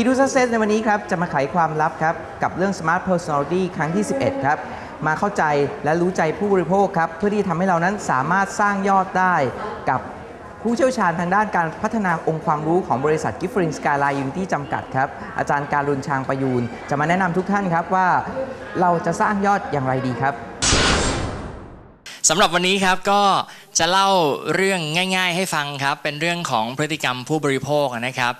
Key to Success ในวันนี้ครับ จะมาไขความลับครับ กับเรื่อง Smart Personality ครั้งที่ 11 ครับ มาเข้าใจและรู้ใจผู้บริโภคครับ เพื่อที่ทำให้เรานั้นสามารถสร้างยอดได้กับผู้เชี่ยวชาญทางด้านการพัฒนาองค์ความรู้ของบริษัท g i f f r i n Skyline Unity จำกัดครับ อาจารย์การุณชางประยูน จะมาแนะนำทุกท่านครับว่าเราจะสร้างยอดอย่างไรดีครับ สำหรับวันนี้ครับก็จะเล่าเรื่องง่าย ๆ ให้ฟังครับ เป็นเรื่องของพฤติกรรมผู้บริโภคนะครับ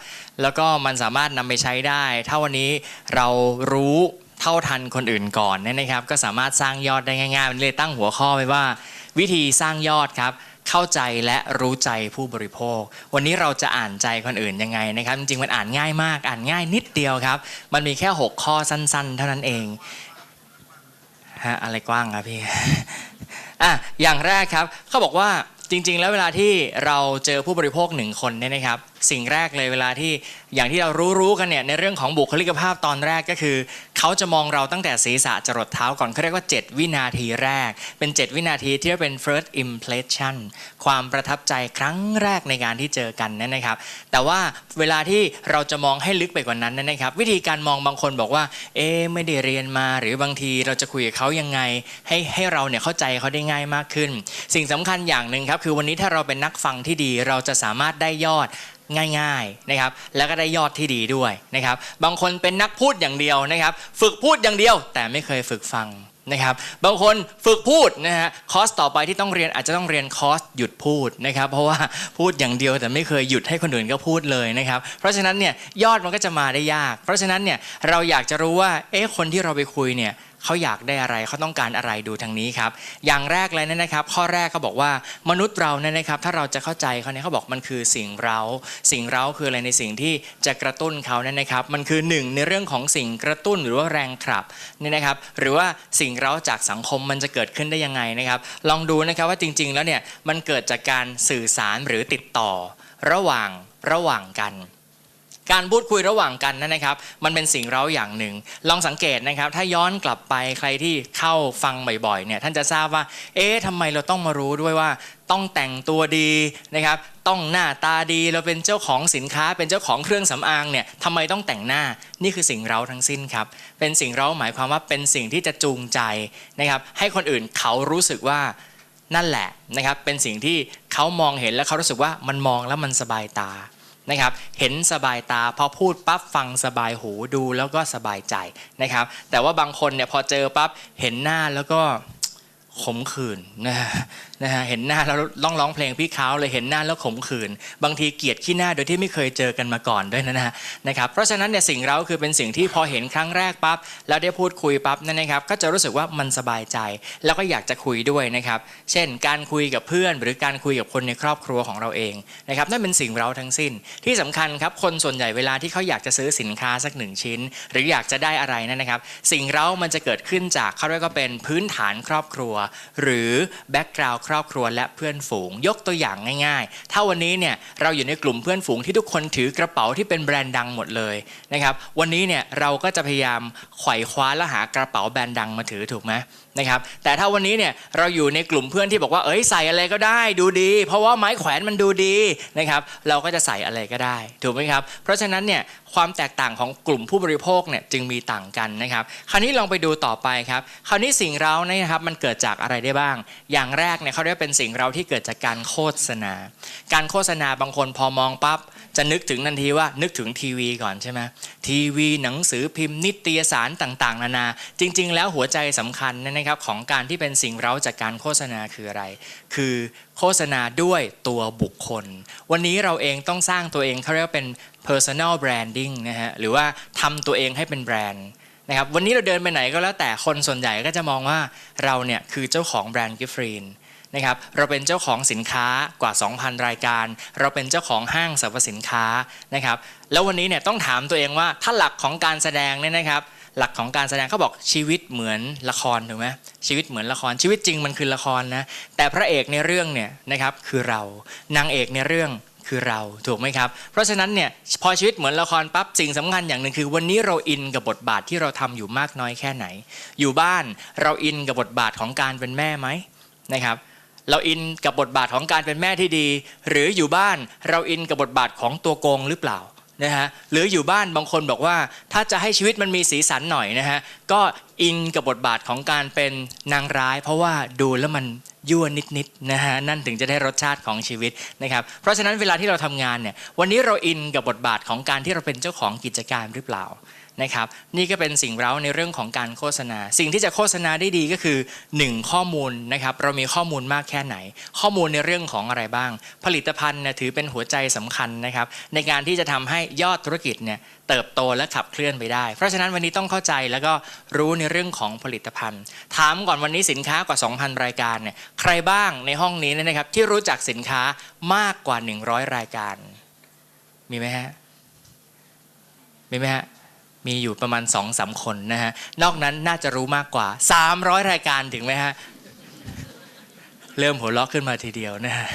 แล้วก็มันสามารถนำไปใช้ได้ ถ้าวันนี้เรารู้เท่าทันคนอื่นก่อนเนี่ยนะครับ ก็สามารถสร้างยอดได้ง่ายๆวันนี้เลยตั้งหัวข้อไว้ว่า วิธีสร้างยอดครับ เข้าใจและรู้ใจผู้บริโภค วันนี้เราจะอ่านใจคนอื่นยังไงนะครับ จริงๆมันอ่านง่ายมากอ่านง่ายนิดเดียวครับ มันมีแค่ 6 ข้อสั้น ๆ เท่านั้นเองฮะอะไรกว้างครับพี่ อะอย่างแรกครับเขาบอกว่าจริง ๆ แล้วเวลาที่เราเจอผู้บริโภคหนึ่งคนเนี่ยนะครับสิ่งแรกเลยเวลาที่อย่างที่เรารู้ๆกันเนี่ยในเรื่องของบุคลิกภาพตอนแรกก็คือ เขาจะมองเราตั้งแต่ศีรษะจรดเท้าก่อนเขาเรียกว่า 7 วินาทีแรก เป็น 7 วินาทีที่เป็น first impression ความประทับใจครั้งแรกในการที่เจอกันนั่นนะครับ แต่ว่าเวลาที่เราจะมองให้ลึกไปกว่านั้นนะครับ วิธีการมองบางคนบอกว่า เอ๊ไม่ได้เรียนมา หรือบางทีเราจะคุยกับเขายังไง ให้ให้เราเนี่ยเข้าใจเขาได้ง่ายมากขึ้น สิ่งสำคัญอย่างหนึ่งครับคือวันนี้ถ้าเราเป็นนักฟังที่ดีเราจะสามารถได้ยอด ง่ายๆนะครับแล้วก็ได้ยอดที่ดีด้วยนะครับบางคนเป็นนักพูดอย่างเดียวนะครับ ฝึกพูดอย่างเดียว แต่ไม่เคยฝึกฟังนะครับบางคนฝึกพูดนะฮะคอร์สต่อไปที่ต้องเรียนอาจจะต้องเรียนคอร์สหยุดพูดนะครับเพราะว่าพูดอย่างเดียวแต่ไม่เคยหยุดให้คนอื่นก็พูดเลยนะครับเพราะฉะนั้นเนี่ยยอดมันก็จะมาได้ยาก เพราะฉะนั้นเนี่ยเราอยากจะรู้ว่าเอ๊ะคนที่เราไปคุยเนี่ย เขาอยากได้อะไรเขาต้องการอะไรดูทางนี้ครับ อย่างแรกเลยเนยนะครับ ข้อแรกเขาบอกว่ามนุษย์เราเนี่ยนะครับ ถ้าเราจะเข้าใจเขาเนี่ยเขาบอกมันคือสิ่งเรา สิ่งเราคืออะไรในสิ่งที่จะกระตุ้นเขาเนี่ยนะครับ มันคือหนึ่งในเรื่องของสิ่งกระตุ้นหรือว่าแรงขับเนี่ยนะครับ หรือว่าสิ่งเราจากสังคมมันจะเกิดขึ้นได้ยังไงนะครับ ลองดูนะครับว่าจริง ๆ แล้วเนี่ยมันเกิดจากการสื่อสารหรือติดต่อระหว่างระหว่างกัน การพูดคุยระหว่างกันนั่นนะครับ มันเป็นสิ่งเร้าอย่างหนึ่ง ลองสังเกตนะครับ ถ้าย้อนกลับไปใครที่เข้าฟังบ่อยๆเนี่ยท่านจะทราบว่า เอ๊ะทำไมเราต้องมารู้ด้วยว่าต้องแต่งตัวดีนะครับ ต้องหน้าตาดีเราเป็นเจ้าของสินค้า เป็นเจ้าของเครื่องสำอางเนี่ยทำไมต้องแต่งหน้านี่คือสิ่งเราทั้งสิ้นครับ เป็นสิ่งเราหมายความว่าเป็นสิ่งที่จะจูงใจนะครับ ให้คนอื่นเขารู้สึกว่านั่นแหละนะครับ เป็นสิ่งที่เขามองเห็นแล้วเขารู้สึกว่ามันมองแล้วมันสบายตา นะครับเห็นสบายตาพอพูดปั๊บฟังสบายหูดูแล้วก็สบายใจนะครับ แต่ว่าบางคนเนี่ยพอเจอปั๊บเห็นหน้าแล้วก็ขมขื่นนะฮะ นะฮะเห็นหน้าแล้วร้องร้องเพลงพี่เขาเลยเห็นหน้าแล้วขมขื่นบางทีเกลียดขี้หน้าโดยที่ไม่เคยเจอกันมาก่อนด้วยนะฮะนะครับเพราะฉะนั้นเนี่ยสิ่งเราคือเป็นสิ่งที่พอเห็นครั้งแรกปั๊บแล้วได้พูดคุยปั๊บนั่นนะครับก็จะรู้สึกว่ามันสบายใจ แล้วก็อยากจะคุยด้วยนะครับเช่น การคุยกับเพื่อน หรือการคุยกับคนในครอบครัวของเราเองนะครับนั่นเป็นสิ่งเราทั้งสิ้น ที่สำคัญครับคนส่วนใหญ่เวลาที่เขาอยากจะซื้อสินค้าสักหนึ่งชิ้น หรืออยากจะได้อะไรนั่นนะครับ สิ่งเรามันจะเกิดขึ้นจากเขาเรียกว่าเป็นพื้นฐานครอบครัว หรือแบ็กกราวด์ครอบครัวและเพื่อนฝูง ยกตัวอย่างง่ายๆ ถ้าวันนี้เนี่ยเราอยู่ในกลุ่มเพื่อนฝูงที่ทุกคนถือกระเป๋าที่เป็นแบรนด์ดังหมดเลยนะครับ วันนี้เนี่ยเราก็จะพยายามไขว่คว้าและหากระเป๋าแบรนด์ดังมาถือถูกไหมนะครับแต่ถ้าวันนี้เนี่ยเราอยู่ในกลุ่มเพื่อนที่บอกว่าเอ้ยใส่อะไรก็ได้ดูดี เพราะว่าไม้แขวนมันดูดีนะครับเราก็จะใส่อะไรก็ได้ถูกไหมครับเพราะฉะนั้นเนี่ยความแตกต่างของกลุ่มผู้บริโภคเนี่ยจึงมีต่างกันนะครับ คราวนี้ลองไปดูต่อไปครับ คราวนี้สิ่งเราเนี่ยนะครับมันเกิดจากอะไรได้บ้าง อย่างแรกเนี่ยเขาเรียกเป็นสิ่งเราที่เกิดจากการโฆษณา การโฆษณาบางคนพอมองปั๊บ จะนึกถึงทันทีว่านึกถึงทีวีก่อนใช่ไหมทีวีหนังสือพิมพ์นิตยสารต่างๆ นานา จริง ๆ แล้วหัวใจสำคัญเนี่ยนะครับของการที่เป็นสิ่งเราจากการโฆษณาคืออะไร คือโฆษณาด้วยตัวบุคคล วันนี้เราเองต้องสร้างตัวเองเขาเรียกว่าเป็น personal branding นะฮะหรือว่าทำตัวเองให้เป็นแบรนด์นะครับวันนี้เราเดินไปไหนก็แล้วแต่คนส่วนใหญ่ก็จะมองว่าเราเนี่ยคือเจ้าของแบรนด์กิฟฟรีน นะครับเราเป็นเจ้าของสินค้ากว่า 2,000 รายการ เราเป็นเจ้าของห้างสรรพสินค้านะครับแล้ววันนี้เนี่ยต้องถามตัวเองว่าถ้าหลักของการแสดงเนี่ยนะครับหลักของการแสดงเขาบอกชีวิตเหมือนละครถูกไหมชีวิตเหมือนละครชีวิตจริงมันคือละครนะแต่พระเอกในเรื่องเนี่ยนะครับคือเรานางเอกในเรื่องคือเราถูกไหมครับ เพราะฉะนั้นเนี่ยพอชีวิตเหมือนละครปั๊บสิ่งสำคัญอย่างหนึ่งคือ วันนี้เราอินกับบทบาทที่เราทำอยู่มากน้อยแค่ไหน อยู่บ้านเราอินกับบทบาทของการเป็นแม่ไหมนะครับ เราอินกับบทบาทของการเป็นแม่ที่ดี หรืออยู่บ้านเราอินกับบทบาทของตัวโกงหรือเปล่านะฮะหรืออยู่บ้านบางคนบอกว่า ถ้าจะให้ชีวิตมันมีสีสันหน่อยนะฮะก็อินกับบทบาทของการเป็นนางร้าย เพราะว่าดูแล้วมันยั่วนิดๆนะฮะนั่นถึงจะได้รสชาติของชีวิตนะครับเพราะฉะนั้นเวลาที่เราทำงานเนี่ยวันนี้เราอินกับบทบาทของการที่เราเป็นเจ้าของกิจการหรือเปล่า นะครับนี่ก็เป็นสิ่งเร้าในเรื่องของการโฆษณา สิ่งที่จะโฆษณาได้ดีก็คือ 1 ข้อมูลนะครับเรามีข้อมูลมากแค่ไหน ข้อมูลในเรื่องของอะไรบ้าง ผลิตภัณฑ์เนี่ยถือเป็นหัวใจสำคัญนะครับในการที่จะทำให้ยอดธุรกิจเนี่ยเติบโตและขับเคลื่อนไปได้ เพราะฉะนั้นวันนี้ต้องเข้าใจแล้วก็รู้ในเรื่องของผลิตภัณฑ์ ถามก่อนวันนี้สินค้ากว่า 2,000 รายการเนี่ยใครบ้างในห้องนี้นยนะครับที่รู้จักสินค้ามากกว่า 100 รายการ มีไหมฮะมีไหมฮะ มีอยู่ประมาณ2อสาคนนะฮะ นอกนั้นน่าจะรู้มากกว่า 300 รายการถึงไหมฮะ เริ่มหัวเราะขึ้นมาทีเดียวนะฮะ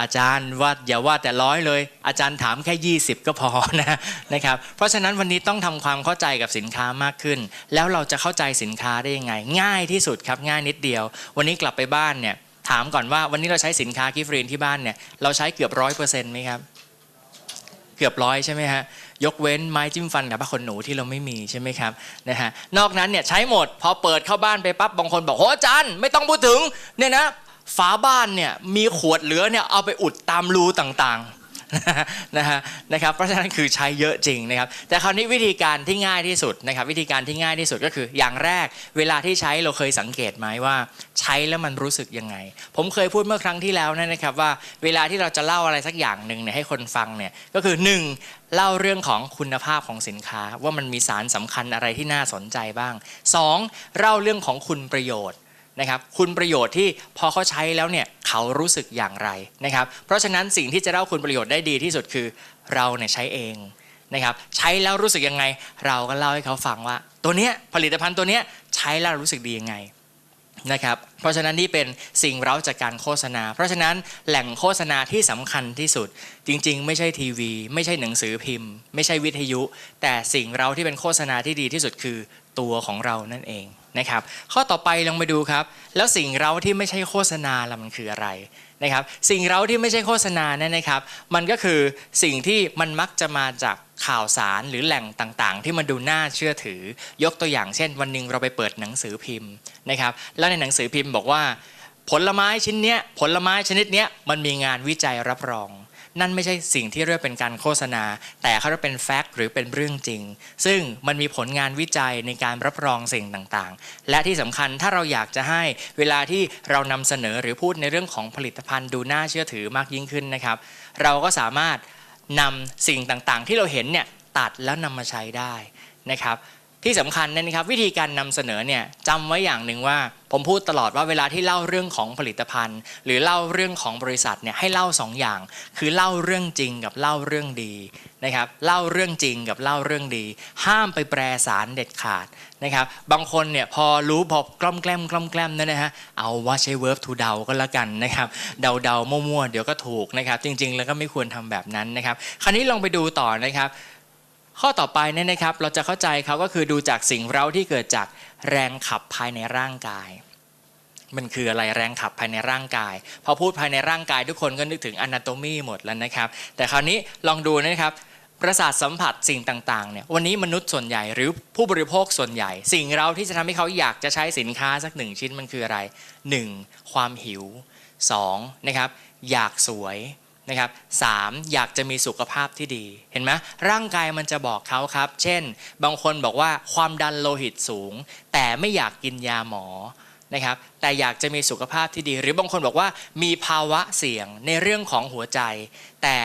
อาจารย์ว่าอย่าว่าแต่ร้อยเลย อาจารย์ถามแค่ 20 ก็พอนะนะครับ เพราะฉะนั้นวันนี้ต้องทำความเข้าใจกับสินค้ามากขึ้น แล้วเราจะเข้าใจสินค้าได้ยังไง ง่ายที่สุดครับง่ายนิดเดียว วันนี้กลับไปบ้านเนี่ยถามก่อนว่าวันนี้เราใช้สินค้ากิฟต์รีนที่บ้านเนี่ยเราใช้เกือบร้อยเปอร์เซ็นต์ไหมครับ เกือบร้อยใช่ไหมฮะยกเว้นไม้จิ้มฟันกับผ้าขนหนูที่เราไม่มีใช่ไหมครับนะฮะนอกนั้นเนี่ยใช้หมดพอเปิดเข้าบ้านไปปั๊บบางคนบอกโหอาจารย์ไม่ต้องพูดถึงเนี่ยนะฝาบ้านเนี่ยมีขวดเหลือเนี่ยเอาไปอุดตามรูต่างๆ นะฮะนะครับเพราะฉะนั้นคือใช้เยอะจริงนะครับ แต่คราวนี้วิธีการที่ง่ายที่สุดนะครับ วิธีการที่ง่ายที่สุดก็คืออย่างแรก เวลาที่ใช้เราเคยสังเกตไหมว่า ใช้แล้วมันรู้สึกยังไง ผมเคยพูดเมื่อครั้งที่แล้วนะครับว่าเวลาที่เราจะเล่าอะไรสักอย่างหนึ่งเนี่ยให้คนฟังเนี่ยก็คือหนึ่งเล่าเรื่องของคุณภาพของสินค้าว่ามันมีสารสำคัญอะไรที่น่าสนใจบ้างสองเล่าเรื่องของคุณประโยชน์ นะครับคุณประโยชน์ที่พอเขาใช้แล้วเนี่ยเขารู้สึกอย่างไรนะครับเพราะฉะนั้นสิ่งที่จะเล่าคุณประโยชน์ได้ดีที่สุดคือเราเนี่ยใช้เองนะครับใช้แล้วรู้สึกยังไง เราก็เล่าให้เขาฟังว่า ตัวเนี้ยผลิตภัณฑ์ตัวเนี้ยใช้แล้วรู้สึกดียังไง นะครับเพราะฉะนั้นนี่เป็นสิ่งเร้าจากการโฆษณา เพราะฉะนั้นแหล่งโฆษณาที่สำคัญที่สุด จริง ๆ ไม่ใช่ทีวี ไม่ใช่หนังสือพิมพ์ ไม่ใช่วิทยุ แต่สิ่งเราที่เป็นโฆษณาที่ดีที่สุดคือตัวของเรานั่นเองนะครับข้อต่อไปลองไปดูครับ แล้วสิ่งเราที่ไม่ใช่โฆษณาละมันคืออะไรนะครับสิ่งเราที่ไม่ใช่โฆษณาเนี่ยนะครับ มันก็คือสิ่งที่มันมักจะมาจาก ข่าวสารหรือแหล่งต่างๆ ที่มันดูน่าเชื่อถือ ยกตัวอย่างเช่น วันหนึ่งเราไปเปิดหนังสือพิมพ์นะครับ แล้วในหนังสือพิมพ์บอกว่า ผลไม้ชิ้นเนี้ยผลไม้ชนิดเนี้ยมันมีงานวิจัยรับรอง นั่นไม่ใช่สิ่งที่เรียกเป็นการโฆษณา แต่เขาเรียกเป็นแฟกต์หรือเป็นเรื่องจริง ซึ่งมันมีผลงานวิจัยในการรับรองสิ่งต่างๆ และที่สำคัญถ้าเราอยากจะให้เวลาที่เรานำเสนอหรือพูดในเรื่องของผลิตภัณฑ์ดูน่าเชื่อถือมากยิ่งขึ้นนะครับ เราก็สามารถ นำสิ่งต่างๆ ที่เราเห็นเนี่ยตัดแล้วนำมาใช้ได้นะครับที่สำคัญนะครับวิธีการนำเสนอเนี่ยจำไว้อย่างหนึ่งว่า ผมพูดตลอดว่าเวลาที่เล่าเรื่องของผลิตภัณฑ์ หรือเล่าเรื่องของบริษัทเนี่ยให้เล่าสองอย่าง คือเล่าเรื่องจริงกับเล่าเรื่องดีนะครับเล่าเรื่องจริงกับเล่าเรื่องดี ห้ามไปแปรสารเด็ดขาด นะครับบางคนเนี่ยพอรู้พอกล้อมแกล้มกล้อมแกล้มนี่ยนะฮะเอาว่าใช้ verb to เดาก็แล้วกันนะครับเดาเดามั่วๆเดี๋ยวก็ถูกนะครับจริง ๆ แล้วก็ไม่ควรทำแบบนั้นนะครับคราวนี้ลองไปดูต่อนะครับ ข้อต่อไปเนี่ยนะครับเราจะเข้าใจเขาก็คือดูจากสิ่งเร้าที่เกิดจากแรงขับภายในร่างกายมันคืออะไรแรงขับภายในร่างกาย พอพูดภายในร่างกายทุกคนก็นึกถึงอนาโตมีหมดแล้วนะครับ แต่คราวนี้ลองดูนะครับ ประสาทสัมผัสสิ่งต่างๆเนี่ยวันนี้มนุษย์ส่วนใหญ่หรือผู้บริโภคส่วนใหญ่ สิ่งเราที่จะทำให้เขาอยากจะใช้สินค้าสักหนึ่งชิ้นมันคืออะไร 1. ความหิว 2. นะครับอยากสวยนะครับสามอยากจะมีสุขภาพที่ดีเห็นไหมร่างกายมันจะบอกเขาครับ เช่น บางคนบอกว่าความดันโลหิตสูง แต่ไม่อยากกินยาหมอนะครับแต่อยากจะมีสุขภาพที่ดี หรือบางคนบอกว่ามีภาวะเสี่ยงในเรื่องของหัวใจ แต่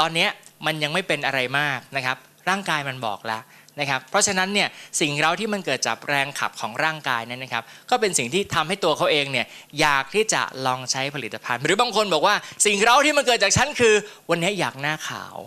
ตอนเนี้ย มันยังไม่เป็นอะไรมากนะครับ ร่างกายมันบอกแล้วนะครับ เพราะฉะนั้นเนี่ยสิ่งเราที่มันเกิดจากแรงขับของร่างกายนั้นนะครับ ก็เป็นสิ่งที่ทำให้ตัวเขาเองเนี่ยอยากที่จะลองใช้ผลิตภัณฑ์ หรือบางคนบอกว่าสิ่งเราที่มันเกิดจากฉันคือ วันนี้อยากหน้าขาว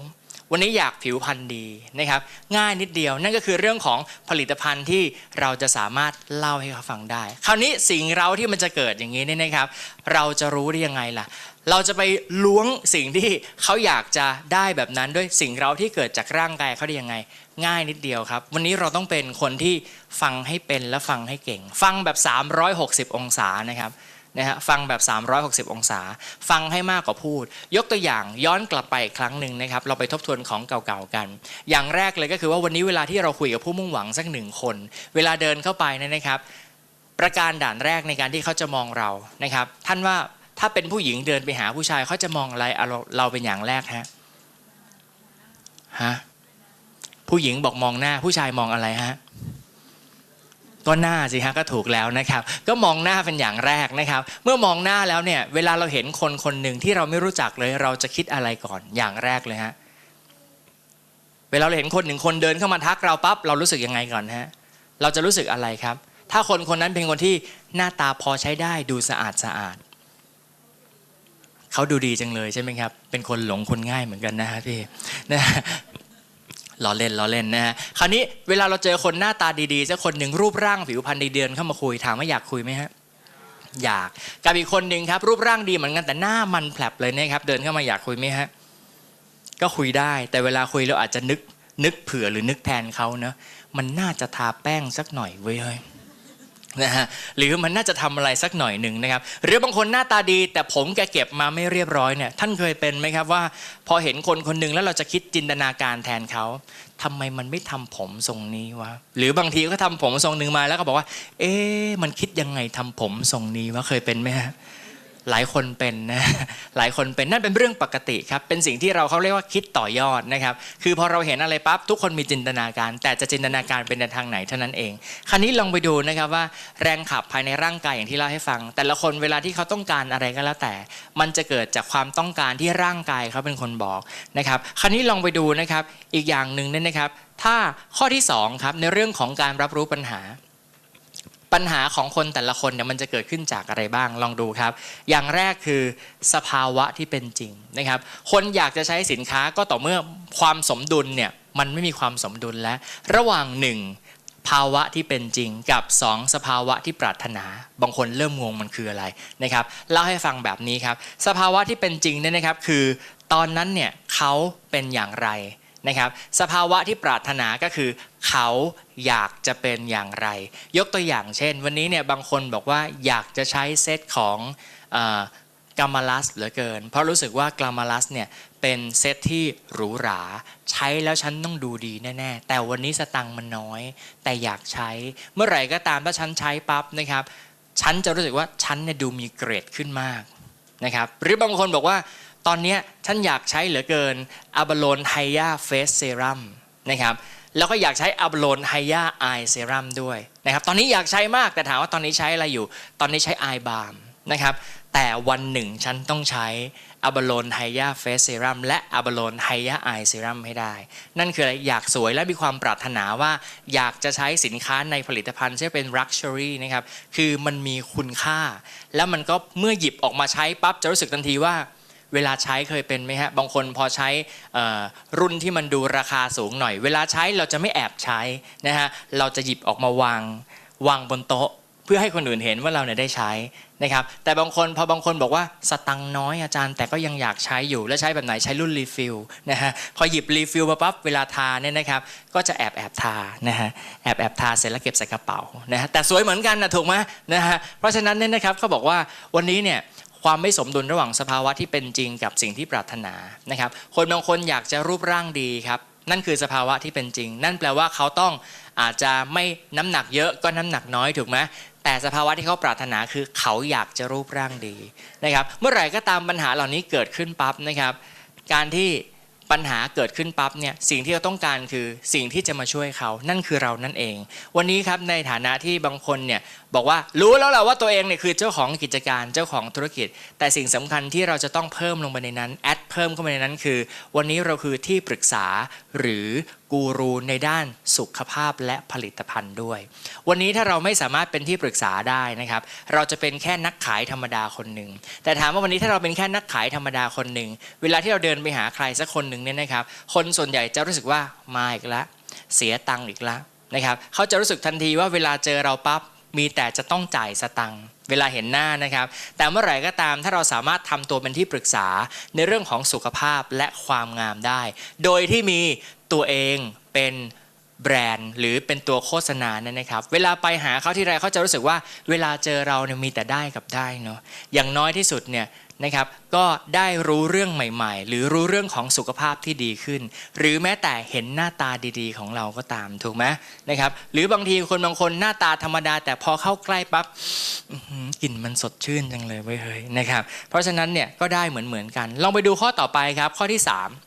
วันนี้อยากผิวพรรณดีนะครับ ง่ายนิดเดียวนั่นก็คือเรื่องของผลิตภัณฑ์ที่เราจะสามารถเล่าให้เขาฟังได้ คราวนี้สิ่งเราที่มันจะเกิดอย่างนี้เนี่ยนะครับ เราจะรู้ได้ยังไงล่ะ เราจะไปล้วงสิ่งที่เขาอยากจะได้แบบนั้นด้วยสิ่งเราที่เกิดจากร่างกายเขาได้ยังไง ง่ายนิดเดียวครับ วันนี้เราต้องเป็นคนที่ฟังให้เป็นและฟังให้เก่ง ฟังแบบ 360 องศานะครับนะฮะฟังแบบ 360 องศา ฟังให้มากกว่าพูด ยกตัวอย่างย้อนกลับไปอีกครั้งหนึ่งนะครับ เราไปทบทวนของเก่าๆกัน อย่างแรกเลยก็คือว่าวันนี้เวลาที่เราคุยกับผู้มุ่งหวังสักหนึ่งคน เวลาเดินเข้าไปนะครับ ประการด่านแรกในการที่เขาจะมองเรานะครับ ท่านว่า ถ้าเป็นผู้หญิงเดินไปหาผู้ชายเขาจะมองอะไรเราเราเป็นอย่างแรกฮะฮะผู้หญิงบอกมองหน้าผู้ชายมองอะไรฮะก็หน้าสิฮะก็ถูกแล้วนะครับ ก็มองหน้าเป็นอย่างแรกนะครับ เมื่อมองหน้าแล้วเนี่ยเวลาเราเห็นคนคนหนึ่งที่เราไม่รู้จักเลย เราจะคิดอะไรก่อนอย่างแรกเลยฮะเวลาเราเห็นคนหนึ่งคนเดินเข้ามาทักเราปั๊บเรารู้สึกยังไงก่อนฮะเราจะรู้สึกอะไรครับ ถ้าคนคนนั้นเป็นคนที่หน้าตาพอใช้ได้ดูสะอาดสะอาด เขาดูดีจังเลยใช่ไหมครับ เป็นคนหลงคนง่ายเหมือนกันนะฮะพี่นะล้อเล่นล้อเล่นนะฮะคราวนี้เวลาเราเจอคนหน้าตาดีๆสักคนหนึ่งรูปร่างผิวพรรณดีเดือนเข้ามาคุยถามว่าอยากคุยไหมฮะอยากกับอีกคนหนึ่งครับ รูปร่างดีเหมือนกันแต่หน้ามันแผลบเลยนะครับ เดินเข้ามาอยากคุยไหมฮะก็คุยได้ แต่เวลาคุยเราอาจจะนึกนึกเผื่อหรือนึกแทนเขาเนอะมันน่าจะทาแป้งสักหน่อยเว้ย นะฮะหรือมันน่าจะทำอะไรสักหน่อยหนึ่งนะครับ หรือบางคนหน้าตาดี แต่ผมแกเก็บมาไม่เรียบร้อยเนี่ยท่านเคยเป็นไหมครับว่า พอเห็นคนคนหนึ่งแล้วเราจะคิดจินตนาการแทนเขาทำไมมันไม่ทำผมทรงนี้วะหรือบางทีก็ทำผมทรงหนึ่งมาแล้วก็บอกว่า เอ๊มันคิดยังไงทำผมทรงนี้วะเคยเป็นไหมฮะ หลายคนเป็นนะหลายคนเป็นนั่นเป็นเรื่องปกติครับเป็นสิ่งที่เราเขาเรียกว่าคิดต่อยอดนะครับคือพอเราเห็นอะไรปั๊บทุกคนมีจินตนาการ แต่จะจินตนาการเป็นในทางไหนเท่านั้นเอง คราวนี้ลองไปดูนะครับว่าแรงขับภายในร่างกายอย่างที่เล่าให้ฟัง แต่ละคนเวลาที่เขาต้องการอะไรก็แล้วแต่ มันจะเกิดจากความต้องการที่ร่างกายเขาเป็นคนบอกนะครับคราวนี้ลองไปดูนะครับอีกอย่างหนึ่งเนี่ยนะครับ ถ้าข้อที่สองครับในเรื่องของการรับรู้ปัญหา ปัญหาของคนแต่ละคนเนี่ยมันจะเกิดขึ้นจากอะไรบ้างลองดูครับ อย่างแรกคือสภาวะที่เป็นจริงนะครับ คนอยากจะใช้สินค้าก็ต่อเมื่อความสมดุลเนี่ยมันไม่มีความสมดุลแล้วระหว่างหนึ่งภาวะที่เป็นจริงกับ 2 สภาวะที่ปรารถนา บางคนเริ่มงงมันคืออะไรนะครับเล่าให้ฟังแบบนี้ครับ สภาวะที่เป็นจริงเนี่ยนะครับ คือ ตอนนั้นเนี่ยเขาเป็นอย่างไร นะครับสภาวะที่ปรารถนาก็คือเขาอยากจะเป็นอย่างไร ยกตัวอย่างเช่น วันนี้เนี่ยบางคนบอกว่าอยากจะใช้เซตของกามาลัสเหลือเกิน เพราะรู้สึกว่ากามาลัสเนี่ยเป็นเซตที่หรูหรา ใช้แล้วฉันต้องดูดีแน่ๆ แต่วันนี้สตังค์มันน้อย แต่อยากใช้เมื่อไหร่ก็ตามถ้าฉันใช้ปั๊บนะครับฉันจะรู้สึกว่าฉันเนี่ยดูมีเกรดขึ้นมากนะครับหรือบางคนบอกว่า ตอนนี้ฉันอยากใช้เหลือเกินอะบโลนไฮยาเฟสเซรั่มนะครับแล้วก็อยากใช้อะบโลนไฮยาไอเซรั่มด้วยนะครับตอนนี้อยากใช้มากแต่ถามว่าตอนนี้ใช้อะไรอยู่ ตอนนี้ใช้ไอบาล์มนะครับแต่วันหนึ่งฉันต้องใช้อะบโลนไฮยาเฟสเซรั่มและอะบโลนไฮยาไอเซรั่มให้ได้ นั่นคืออะไรอยากสวยและมีความปรารถนาว่า อยากจะใช้สินค้าในผลิตภัณฑ์ที่เป็น luxury นะครับคือมันมีคุณค่า แล้วมันก็เมื่อหยิบออกมาใช้ปั๊บจะรู้สึกทันทีว่า เวลาใช้เคยเป็นไหมฮะบางคนพอใช้รุ่นที่มันดูราคาสูงหน่อย เวลาใช้เราจะไม่แอบใช้นะฮะเราจะหยิบออกมาวางวางบนโต๊ะ เพื่อให้คนอื่นเห็นว่าเราเนี่ยได้ใช้นะครับแต่บางคนพอบางคนบอกว่าสตังน้อยอาจารย์ แต่ก็ยังอยากใช้อยู่แล้วใช้แบบไหนใช้รุ่นรีฟิลนะฮะพอหยิบรีฟิลมาปั๊บเวลาทาเนี่ยนะครับก็จะแอบแอบทานะฮะแอบแอบทาเสร็จแล้วเก็บใส่กระเป๋านะฮะแต่สวยเหมือนกันนะถูกไหมนะฮะเพราะฉะนั้นเนี่ยนะครับเขาบอกว่าวันนี้เนี่ย ความไม่สมดุลระหว่างสภาวะที่เป็นจริงกับสิ่งที่ปรารถนานะครับ คนบางคนอยากจะรูปร่างดีครับ นั่นคือสภาวะที่เป็นจริง นั่นแปลว่าเขาต้องอาจจะไม่น้ำหนักเยอะก็น้ำหนักน้อยถูกไหมแต่สภาวะที่เขาปรารถนาคือเขาอยากจะรูปร่างดีนะครับ เมื่อไหร่ก็ตามปัญหาเหล่านี้เกิดขึ้นปั๊บนะครับ การที่ ปัญหาเกิดขึ้นปั๊บเนี่ยสิ่งที่เราต้องการคือสิ่งที่จะมาช่วยเขานั่นคือเรานั่นเอง วันนี้ครับในฐานะที่บางคนเนี่ยบอกว่ารู้แล้วแหละว่าตัวเองเนี่ยคือเจ้าของกิจการเจ้าของธุรกิจ แต่สิ่งสำคัญที่เราจะต้องเพิ่มลงไปในนั้นแอดเพิ่มเข้าไปในนั้นคือ วันนี้เราคือที่ปรึกษาหรือกูรูในด้านสุขภาพและผลิตภัณฑ์ด้วย วันนี้ถ้าเราไม่สามารถเป็นที่ปรึกษาได้นะครับ เราจะเป็นแค่นักขายธรรมดาคนหนึ่ง แต่ถามว่าวันนี้ถ้าเราเป็นแค่นักขายธรรมดาคนหนึ่ง เวลาที่เราเดินไปหาใครสักคนหนึ่งเนี่ยนะครับ คนส่วนใหญ่จะรู้สึกว่ามาอีกแล้วเสียตังค์อีกแล้วนะครับ เขาจะรู้สึกทันทีว่าเวลาเจอเราปั๊บมีแต่จะต้องจ่ายสตังค์เวลาเห็นหน้านะครับ แต่เมื่อไหร่ก็ตามถ้าเราสามารถทำตัวเป็นที่ปรึกษาในเรื่องของสุขภาพและความงามได้ โดยที่มี ตัวเองเป็นแบรนด์หรือเป็นตัวโฆษณานั่นนะครับ เวลาไปหาเขาที่ไรเขาจะรู้สึกว่าเวลาเจอเราเนี่ยมีแต่ได้กับได้เนาะอย่างน้อยที่สุดเนี่ยนะครับก็ได้รู้เรื่องใหม่ๆ หรือรู้เรื่องของสุขภาพที่ดีขึ้น หรือแม้แต่เห็นหน้าตาดีๆ ของเราก็ตามถูกไหมนะครับหรือบางทีคนบางคนหน้าตาธรรมดา แต่พอเข้าใกล้ปั๊บกลิ่นมันสดชื่นจังเลยเว้ยเฮ้ยนะครับเพราะฉะนั้นเนี่ยก็ได้เหมือนเหมือนๆกัน ลองไปดูข้อต่อไปครับข้อที่ 3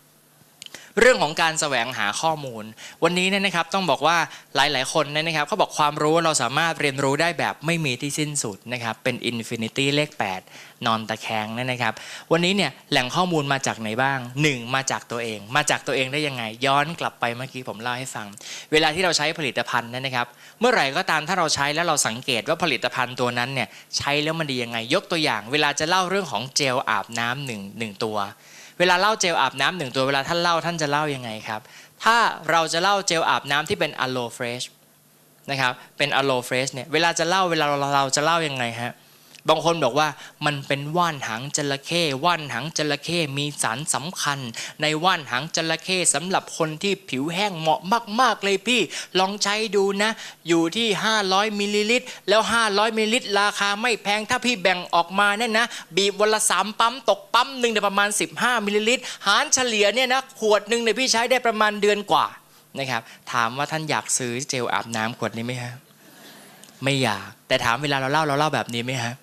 เรื่องของการแสวงหาข้อมูล วันนี้เนี่ยนะครับต้องบอกว่าหลาย ๆ คนเนี่ยนะครับเขาบอกความรู้เราสามารถเรียนรู้ได้แบบไม่มีที่สิ้นสุดนะครับเป็นอินฟินิตี้เลข 8 นอนตะแคงนั่นนะครับ วันนี้เนี่ยแหล่งข้อมูลมาจากไหนบ้าง 1 มาจากตัวเอง มาจากตัวเองได้ยังไง ย้อนกลับไปเมื่อกี้ผมเล่าให้ฟัง เวลาที่เราใช้ผลิตภัณฑ์นั่นนะครับ เมื่อไหร่ก็ตามถ้าเราใช้แล้วเราสังเกตว่าผลิตภัณฑ์ตัวนั้นเนี่ยใช้แล้วมันดียังไง ยกตัวอย่าง เวลาจะเล่าเรื่องของเจลอาบน้ำหนึ่งหนึ่งตัว เวลาเล่าเจลอาบน้ำหนึ่งตัวเวลาท่านเล่าท่านจะเล่ายังไงครับ ถ้าเราจะเล่าเจลอาบน้ำที่เป็นอะโลเฟรชนะครับเป็นอะโลเฟรชเนี่ยเวลาจะเล่าเวลาเราเราจะเล่ายังไงฮะ บางคนบอกว่ามันเป็นว่านหางจระเข้ว่านหางจระเข้มีสารสำคัญ ในว่านหางจระเข้สำหรับคนที่ผิวแห้งเหมาะมาก ๆ เลยพี่ ลองใช้ดูนะ อยู่ที่ 500มิลลิลิตรแล้ว 500มิลลิลิตรราคาไม่แพงถ้าพี่แบ่งออกมาเนี่ยนะ บีบวันละสามปั๊มตกปั๊มหนึ่งเนี่ยประมาณ 15มิลลิลิตรหารเฉลี่ยเนี่ยนะขวดหนึ่งเนี่ยพี่ใช้ได้ประมาณเดือนกว่านะครับถามว่าท่านอยากซื้อเจลอาบน้ำขวดนี้ไหมฮะไม่อยาก แต่ถามเวลาเราเล่าเราเล่าแบบนี้ไหมฮะ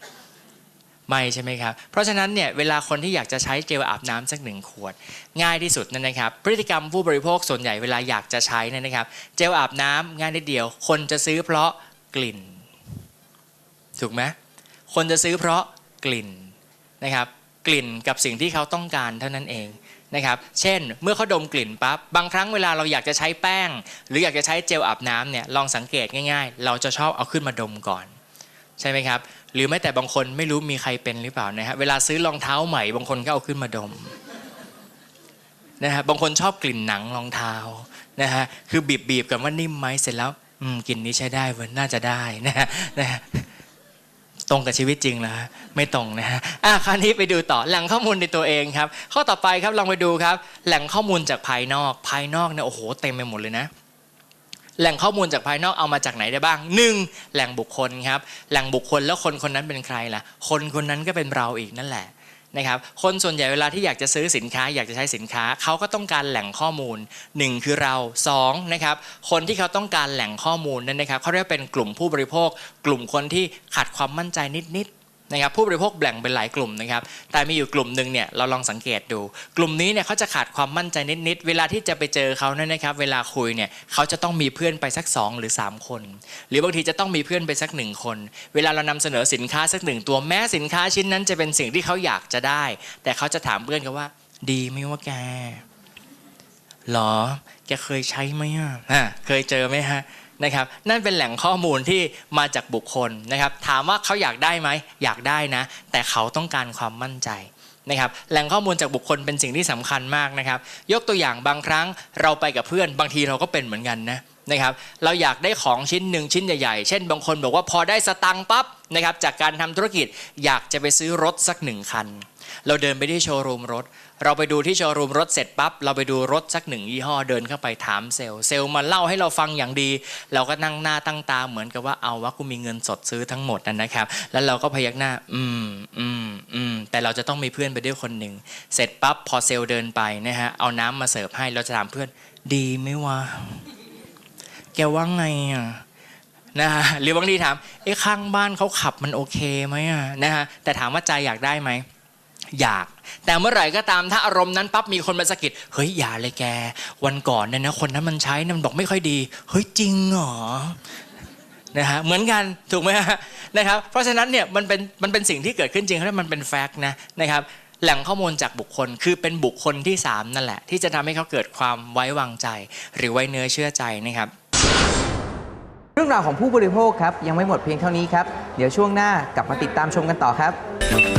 ไม่ใช่ไหมครับ เพราะฉะนั้นเนี่ยเวลาคนที่อยากจะใช้เจลอาบน้ำสักหนึ่งขวด ง่ายที่สุดนั่นนะครับ พฤติกรรมผู้บริโภคส่วนใหญ่เวลาอยากจะใช้เนยนะครับ เจลอาบน้ำง่ายนิดเดียว คนจะซื้อเพราะกลิ่น ถูกไหมคนจะซื้อเพราะกลิ่นนะครับกลิ่นกับสิ่งที่เขาต้องการเท่านั้นเองนะครับเช่นเมื่อเขาดมกลิ่นปั๊บบางครั้งเวลาเราอยากจะใช้แป้ง หรืออยากจะใช้เจลอาบน้ำเนี่ยลองสังเกตง่าย ๆ เราจะชอบเอาขึ้นมาดมก่อน ใช่ไหมครับ หรือแม้แต่บางคนไม่รู้มีใครเป็นหรือเปล่านะฮะเวลาซื้อรองเท้าใหม่ บางคนก็เอาขึ้นมาดมนะฮะบางคนชอบกลิ่นหนังรองเท้านะฮะคือบีบบีบๆกันว่านิ่มไหมเสร็จแล้วอืมกลิ่นนี้ใช้ได้เว้ยน่าจะได้นะฮะนะฮะตรงกับชีวิตจริงเหรอฮะไม่ตรงนะฮะอะคราวนี้ไปดูต่อแหล่งข้อมูลในตัวเองครับ ข้อต่อไปครับลองไปดูครับ แหล่งข้อมูลจากภายนอกภายนอกเนี่ยโอ้โหเต็มไปหมดเลยนะ แหล่งข้อมูลจากภายนอกเอามาจากไหนได้บ้าง 1. แหล่งบุคคลครับ แหล่งบุคคลแล้วคนคนนั้นเป็นใครล่ะ คนคนนั้นก็เป็นเราอีกนั่นแหละนะครับคนส่วนใหญ่เวลาที่อยากจะซื้อสินค้า อยากจะใช้สินค้าเขาก็ต้องการแหล่งข้อมูล 1 คือเรา2นะครับคนที่เขาต้องการแหล่งข้อมูลนั่นนะครับเขาเรียกว่าเป็นกลุ่มผู้บริโภค กลุ่มคนที่ขาดความมั่นใจนิดๆ นะครับผู้บริโภคแบ่งเป็นหลายกลุ่มนะครับแต่มีอยู่กลุ่มหนึ่งเนี่ยเราลองสังเกตดู กลุ่มนี้เนี่ยเขาจะขาดความมั่นใจนิดๆเวลาที่จะไปเจอเขาเนี่ยนะครับเวลาคุยเนี่ยเขาจะต้องมีเพื่อนไปสัก 2 หรือ 3 คน หรือบางทีจะต้องมีเพื่อนไปสักหนึ่งคน เวลาเรานำเสนอสินค้าสักหนึ่งตัวแม้สินค้าชิ้นนั้นจะเป็นสิ่งที่เขาอยากจะได้ แต่เขาจะถามเพื่อนเขาว่า ดีไหมว่าแกหรอแกเคยใช้ไหมอะเคยเจอไหมฮะ นะครับนั่นเป็นแหล่งข้อมูลที่มาจากบุคคลนะครับถามว่าเขาอยากได้ไหมอยากได้นะ แต่เขาต้องการความมั่นใจนะครับแหล่งข้อมูลจากบุคคลเป็นสิ่งที่สำคัญมากนะครับยกตัวอย่างบางครั้งเราไปกับเพื่อนบางทีเราก็เป็นเหมือนกันนะนะครับเราอยากได้ของชิ้นหนึ่งชิ้นใหญ่ๆ เช่น บางคนบอกว่าพอได้สตังค์ปั๊บนะครับจากการทำธุรกิจอยากจะไปซื้อรถสักหนึ่งคัน เราเดินไปที่โชว์รูมรถ เราไปดูที่โชว์รูมรถเสร็จปั๊บเราไปดูรถสักหนึ่งยี่ห้อเดินเข้าไปถามเซลล์เซลล์มาเล่าให้เราฟังอย่างดี เราก็นั่งหน้าตั้งตาเหมือนกับว่าเอาว่ากูมีเงินสดซื้อทั้งหมดนั่นนะครับ แล้วเราก็พยักหน้า อืมอืมอืมแต่เราจะต้องมีเพื่อนไปด้วยคนหนึ่งเสร็จปั๊บพอเซลล์เดินไปนะฮะเอาน้ำมาเสิร์ฟให้เราจะถามเพื่อนดีไหมวะแกว่าไงอะนะฮะหรือบางทีถามเอ้ข้างบ้านเขาขับมันโอเคไหมอะนะฮะแต่ถามว่าใจอยากได้ไหม อยาก แต่เมื่อไหร่ก็ตามถ้าอารมณ์นั้นปั๊บมีคนมาสะกิดเฮ้ยอย่าเลยแก วันก่อนเนี่ยนะคนนั้นมันใช้นะมันบอกไม่ค่อยดี เฮ้ยจริงเหรอนะฮะเหมือนกันถูกไหมฮะนะครับเพราะฉะนั้นเนี่ยมันเป็นมันเป็นสิ่งที่เกิดขึ้นจริงแล้วมันเป็นแฟกต์นะนะครับแหล่งข้อมูลจากบุคคลคือเป็นบุคคลที่สามนั่นแหละ ที่จะทำให้เขาเกิดความไว้วางใจ หรือไว้เนื้อเชื่อใจนะครับ เรื่องราวของผู้บริโภคครับ ยังไม่หมดเพียงเท่านี้ครับ เดี๋ยวช่วงหน้ากลับมาติดตามชมกันต่อครับ